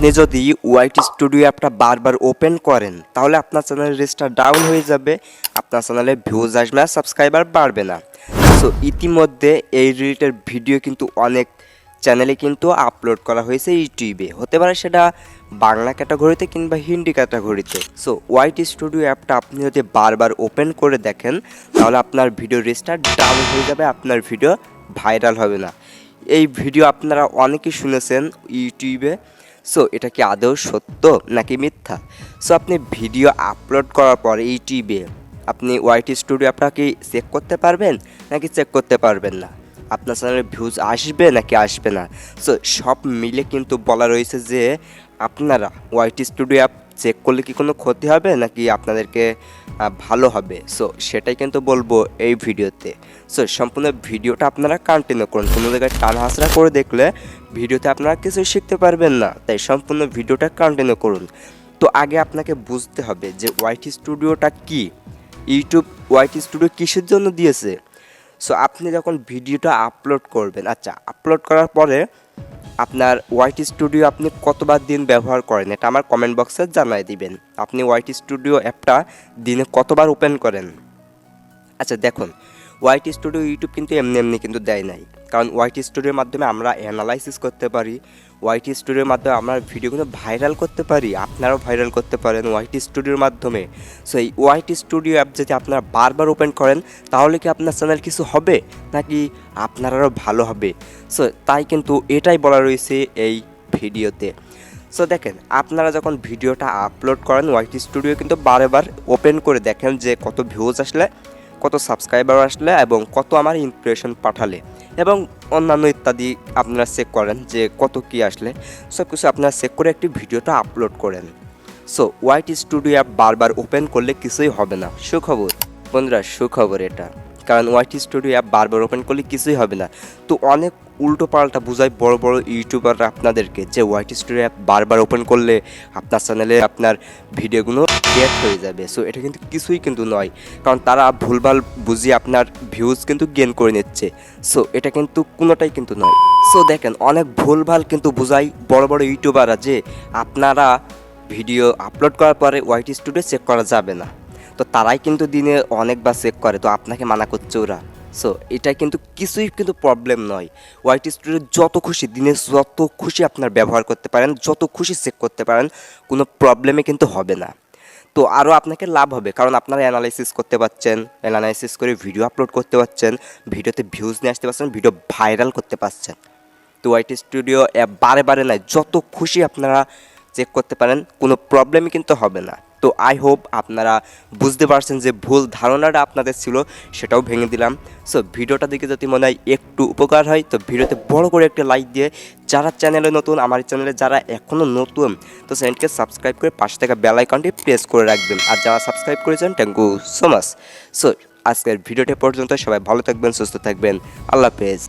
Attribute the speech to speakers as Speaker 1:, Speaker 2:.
Speaker 1: আপনি যদি white studio অ্যাপটা বারবার ওপেন করেন, তাহলে আপনার চ্যানেলের রেসটা ডাউন হয়ে যাবে, আপনার চ্যানেলে ভিউজ আসবে না সাবস্ক্রাইবার বাড়বে না। সো ইতিমধ্যে এই রিলেটেড ভিডিও কিন্তু অনেক চ্যানেলে কিন্তু আপলোড করা হয়েছে ইউটিউবে হতে পারে সেটা বাংলা ক্যাটাগরিতে কিংবা হিন্দি ক্যাটাগরিতে সো ওয়াইট স্টুডিও অ্যাপটা আপনি যদি বারবার ওপেন করে দেখেন, তাহলে আপনার ভিডিও রেসটা ডাউন হয়ে যাবে, আপনার ভিডিও ভাইরাল হবে না। এই ভিডিও আপনারা অনেকেই শুনেছেন ইউটিউবে সো এটা কি আদৌ সত্য নাকি মিথ্যা? সো আপনি ভিডিও আপলোড করার পর ইউটিউবে আপনি ওয়াইটি স্টুডিও আপনাকে চেক করতে পারবেন নাকি চেক করতে পারবেন না? আপনার চ্যানেলে ভিউজ আসবে নাকি আসবে না? সো সব মিলে কিন্তু বলা রয়েছে যে আপনারা ওয়াইটি স্টুডিও অ্যাপ চেক করলে কি কোনো ক্ষতি হবে নাকি আপনাদেরকে ভালো হবে? সো সেটাই কিন্তু বলব এই ভিডিওতে। সো সম্পূর্ণ ভিডিওটা আপনারা কন্টিনিউ করুন। কোনো জায়গায় টান হাসরা করে দেখলে ভিডিওতে আপনারা কিছু শিখতে পারবেন না। তাই সম্পূর্ণ ভিডিওটা কন্টিনিউ করুন। তো আগে আপনাকে বুঝতে হবে যে ওয়াইটি স্টুডিওটা কি? ইউটিউব ওয়াইটি স্টুডিও কিসের জন্য দিয়েছে? সো আপনি যখন ভিডিওটা আপলোড করবেন আচ্ছা আপলোড করার পরে আপনার ওয়াইটি স্টুডিও আপনি কতবার দিন ব্যবহার করেন এটা আমার কমেন্ট বক্সে জানাই দিবেন। আপনি ওয়াইটি স্টুডিও অ্যাপটা দিনে কতবার ওপেন করেন? আচ্ছা দেখুন ওয়াইটি স্টুডিও ইউটিউব কিন্তু এমনি এমনি কিন্তু দেয় নাই। কারণ ওয়াইটি স্টুডিওর মাধ্যমে আমরা অ্যানালাইসিস করতে পারি। ওয়াইটি স্টুডিওর মাধ্যমে আমরা ভিডিও কিন্তু ভাইরাল করতে পারি। আপনারাও ভাইরাল করতে পারেন ওয়াইটি স্টুডিওর মাধ্যমে। সো এই ওয়াইটি স্টুডিও অ্যাপ যদি আপনারা বারবার ওপেন করেন, তাহলে কি আপনার চ্যানেল কিছু হবে? নাকি আপনার আরও ভালো হবে? সো তাই কিন্তু এটাই বলা রয়েছে এই ভিডিওতে। সো দেখেন, আপনারা যখন ভিডিওটা আপলোড করেন ওয়াইটি স্টুডিও কিন্তু বারবার ওপেন করে দেখেন যে কত ভিউজ আসলে। কত সাবস্ক্রাইবার আসলে এবং কত আমার ইমপ্রেশন পাঠালে এবং অন্যান্য ইত্যাদি আপনারা চেক করেন যে কত কি আসলে। সব কিছু আপনারা চেক করে একটি ভিডিওটা আপলোড করেন। সো ওয়াইটি স্টুডিও অ্যাপ বারবার ওপেন করলে কিছুই হবে না। সুখবর। বন্ধুরা, সুখবর এটা। কারণ ওয়াইটি স্টুডিও অ্যাপ বারবার ওপেন করলে কিছুই হবে না। তো অনেক উল্টো পাল্টা বোঝায় বড় বড় ইউটিউবাররা আপনাদেরকে যে ওয়াইটি স্টুডিও অ্যাপ বারবার ওপেন করলে আপনার চ্যানেলে আপনার ভিডিওগুলো গেট হয়ে যাবে। সো এটা কিন্তু কিছুই কিন্তু নয়। কারণ তারা ভুলভাল বুঝিয়ে আপনার ভিউজ কিন্তু গেন করে নিচ্ছে। সো এটা কিন্তু কোনোটাই কিন্তু নয়। সো দেখেন, অনেক ভুলভাল কিন্তু বোঝাই বড় বড় ইউটিউবাররা যে আপনারা ভিডিও আপলোড করার পরে ওয়াইটি স্টুডিও চেক করা যাবে না। তো তারাই কিন্তু দিনে অনেকবার চেক করে। তো আপনাকে মানা করছে ওরা। সো এটা কিন্তু কিছুই কিন্তু প্রবলেম নয়। ওয়াইটি স্টুডিও যত খুশি দিনে যত খুশি আপনার ব্যবহার করতে পারেন, যত খুশি চেক করতে পারেন, কোনো প্রবলেমে কিন্তু হবে না। তো আরও আপনাকে লাভ হবে, কারণ আপনারা অ্যানালাইসিস করতে পারছেন অ্যানালাইসিস করে ভিডিও আপলোড করতে পারছেন ভিডিওতে ভিউজ নিয়ে আসতে পারছেন ভিডিও ভাইরাল করতে পারছেন তো ওয়াইটি স্টুডিও অ্যাপ বারে বারে নয়, যত খুশি আপনারা চেক করতে পারেন, কোনো প্রবলেমই কিন্তু হবে না। তো আই হোপ আপনারা বুঝতে পারছেন যে ভুল ধারণাটা আপনাদের ছিল, সেটাও ভেঙে দিলাম। সো ভিডিওটা দেখে যদি মনে হয় একটু উপকার হয়, তো ভিডিওতে বড় করে একটা লাইক দিয়ে যারা চ্যানেলে নতুন, আমার চ্যানেলে যারা এখনও নতুন, তো চ্যানেলকে সাবস্ক্রাইব করে পাশে থাকা বেল আইকনটি প্রেস করে রাখবেন। আর যারা সাবস্ক্রাইব করেছেন thank you so much so আজকের ভিডিওটি পর্যন্ত সবাই ভালো থাকবেন, সুস্থ থাকবেন। আল্লাহ হাফেজ।